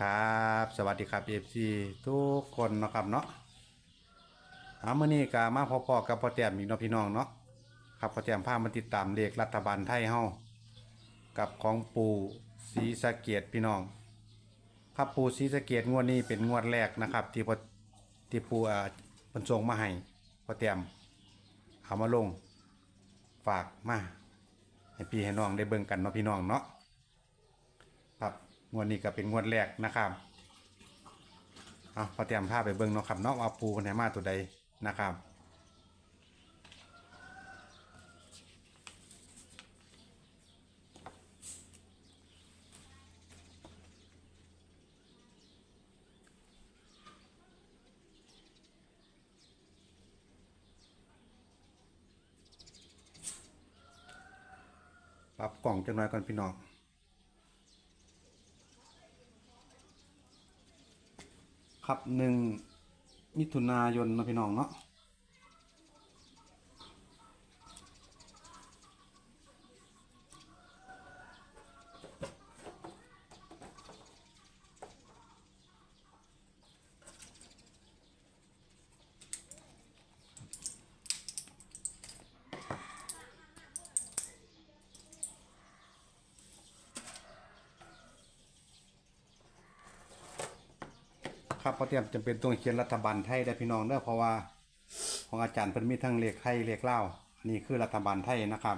ครับ สวัสดีครับเอฟซีทุกคนเนาะครับเนาะอามื่อนี้ก็มาพอๆกับพ่อแต้มอีกเนาะพี่น้องเนาะครับพ่อแต้มพามาติดตามเลขรัฐบาลไทยเฮากับของปู่ศรีสะเกียดพี่น้องครับปู่ศรีสะเกียดงวดนี้เป็นงวดแรกนะครับ ที่พ่อที่ปู่อ่าเพิ่นส่งมาให้พ่อแต้มเอามาลงฝากมาให้พี่ให้น้องได้เบิ่งกันเนาะพี่น้องเนาะ งวดนี้ก็เป็นงวดแรกนะครับเอาพอเตรียมภาพไปเบิ่งเนาะครับเนาะว่าปูคนไหนมาตัวใดนะครับปรับกล่องจังน้อยก่อนพี่น้อง ครับหนึ่งมิถุนายนเนาะพี่น้องเนาะ ครับเพราะเตรียมจำเป็นต้องเขียนรัฐบาลไทยได้พี่น้องเด้อเพราะว่า ของอาจารย์เพิ่นมีทั้งเลขไทยเลขลาวอันนี้คือรัฐบาลไทยนะครับ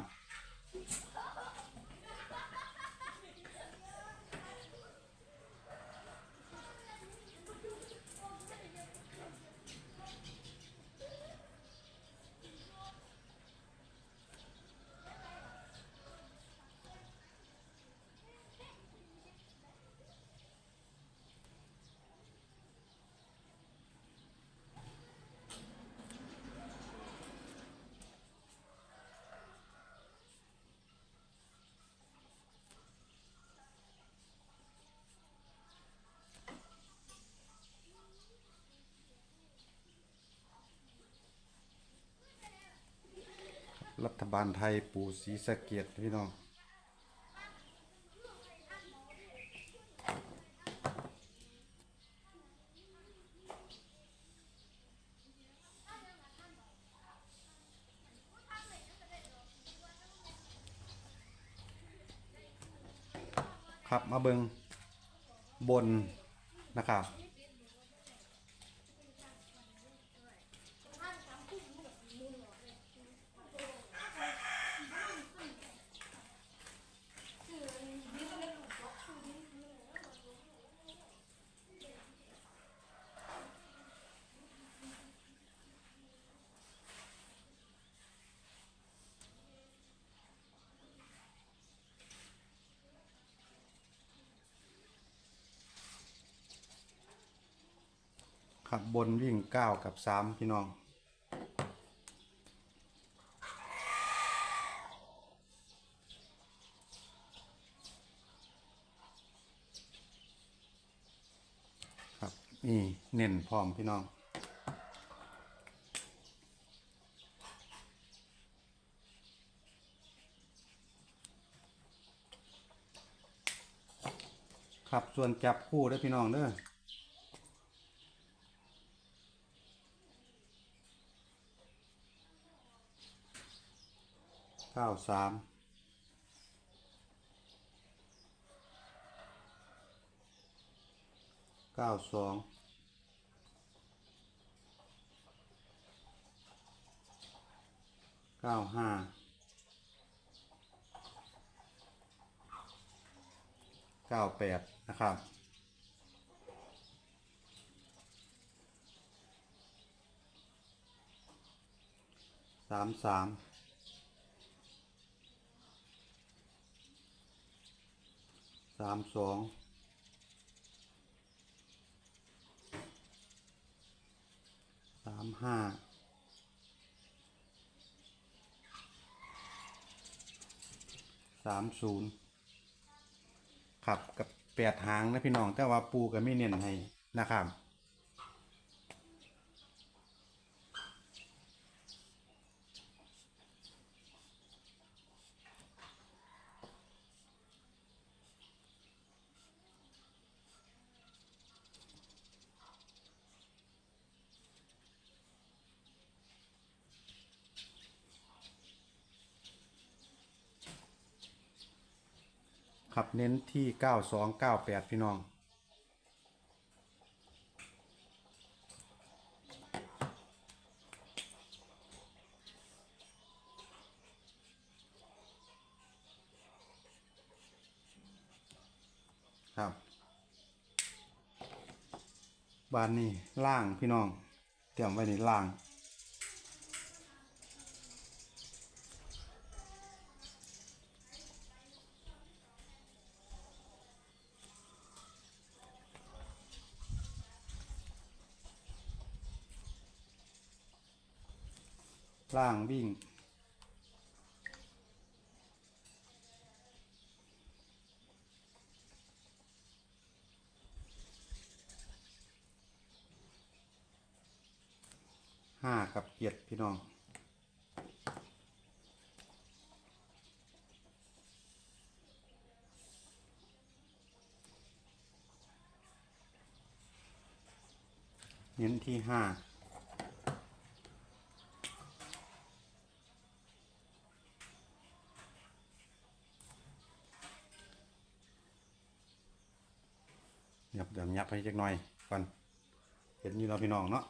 รัฐบาลไทยปู่ศรีสะเกียดพี่น้องครับมาเบิงบนนะครับ ครับบนวิ่งเก้ากับสามพี่น้อง ครับนี่เน้นพร้อมพี่น้องครับส่วนจับคู่เด้พี่น้องเด้อ เก้าสามเก้าสองเก้าห้าเก้าแปดนะครับสามสาม สามสองสามห้าสามศูนย์ขับกับแปดหางนะพี่น้องแต่ว่าปูก็ไม่เน้นให้นะครับ ครับเน้นที่เก้าสองเก้าแปดพี่น้อง ครับบ้านนี้ล่างพี่น้อง เตรียมไว้ในล่าง ล่างวิ่ง ห้ากับเจ็ดพี่น้องเน้นที่ห้า ยวเดี๋ยวยับให้จักหน่อยก่อนเห็นอยู่เราพี่น้องเนาะ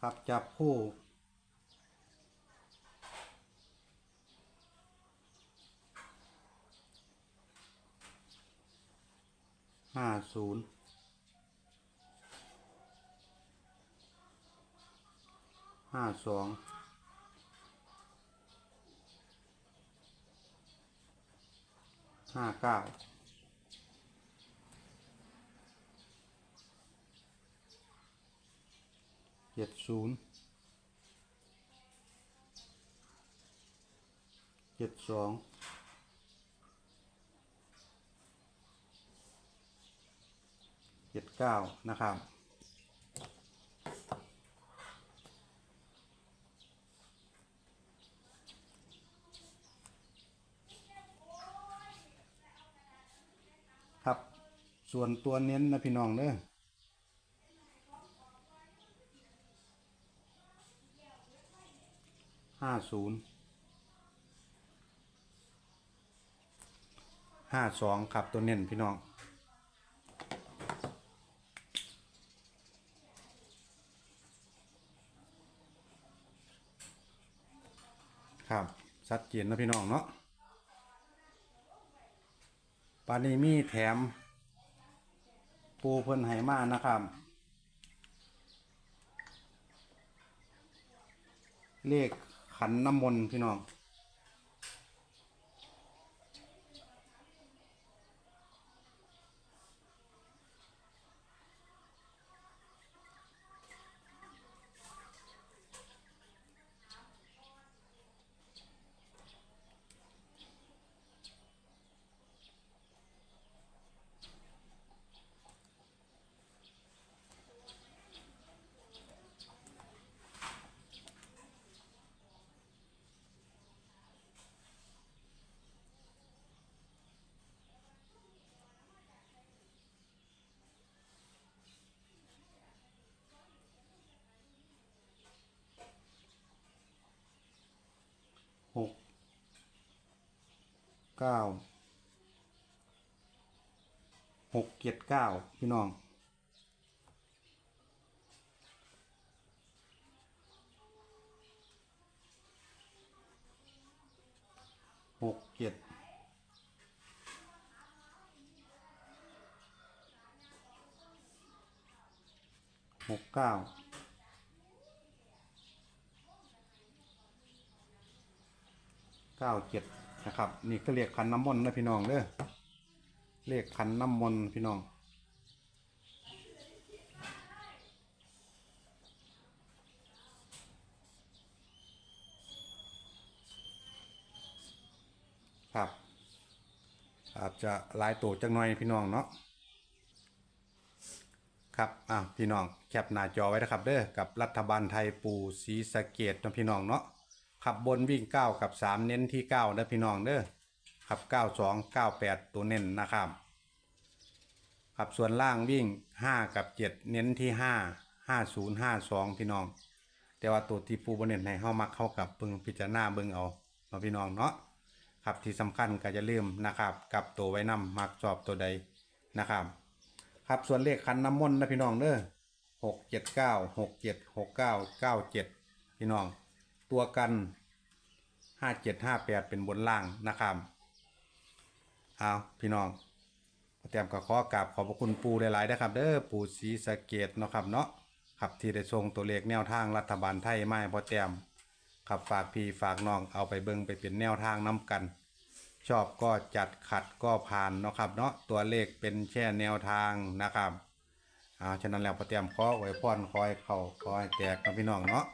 ครับจับคู่ห้าศูนย์ห้าสอง ห้าเก้าเจ็ดศูนย์เจ็ดสองเจ็ดเก้านะครับ ส่วนตัวเน้นนะพี่น้องเด้อห้าศูนย์ห้าสองครับตัวเน้นพี่น้องครับชัดเจนนะพี่น้องเนาะปานี้มีแถม ปูเพิ่นไหมานะครับ เลขขันน้ำมนต์พี่น้อง หก เก้าหกเจ็ดเก้าพี่น้องหกเจ็ดหกเก้าเก้าเจ็ด นะครับ นี่ก็เรียกขันน้ำมนต์นะพี่น้องเด้อเรียกขันน้ำมนต์พี่น้องครับ อาจจะลายตัวจังหน่อยพี่น้องเนาะครับอะพี่น้องแคปหน้าจอไว้นะครับเด้อกับรัฐบาลไทยปูสีสะเกตนะพี่น้องเนาะ ขับบนวิ่ง9กับ3เน้นที่9นะพี่น้องเด้อขับ92 98ตัวเน้นนะครับขับส่วนล่างวิ่ง5กับ7เน้นที่5 50 52พี่น้อง แต่ว่าตัวที่ปูบ่เน้นให้เฮามักเข้ากับเบิงพิจารณาเบิงเอาเนาพี่น้องเนาะครับที่สำคัญก็จะลืมนะครับกับตัวไว้นํมักชอบตัวใดนะครับครับส่วนเลขคันน้ำมนต์นะพี่น้องเด้อหกเจ็ดเก้าหกเจ็ดหกเก้าเก้าเจ็ดพี่น้อง ตัวกันห้าเจ็ดห้าแปดเป็นบนล่างนะครับเอาพี่น้องเตรียมกับขอกราบขอบพระคุณปูหลายๆนะครับ เด้อปูศรีสะเกดเนาะครับเนาะครับที่ได้ส่งตัวเลขแนวทางรัฐบาลไทยไมาให้พอแต้มครับฝากพี่ฝากน้องเอาไปเบิ่งไปเป็นแนวทางน้กัน ชอบก็จัดขัดก็ผ่านเนาะครับเนาะตัวเลขเป็นแค่แนวทางนะครับอ่าฉะนั้นแล้วพอเตรียมขอไว้พรคอยเข่าคอยแตกนะพี่น้องเนาะ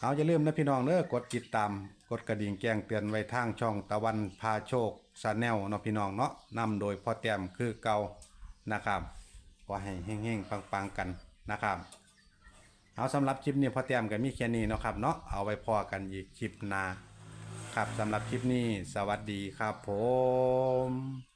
เอาอย่าลืมนะพี่น้องเด้อกดติดตาม กดกระดิ่งแจ้งเตือนไว้ทางช่องตะวันพาโชคซาแนลเนาะพี่น้องเนาะนำโดยพ่อแต้มคือเก่านะครับขอให้เฮงๆปังๆกันนะครับเอาสำหรับคลิปนี้พ่อเตรียมกันมีแค่นี้เนาะครับเนาะเอาไว้พอกันอีกคลิปหน้าครับสำหรับคลิปนี้สวัสดีครับผม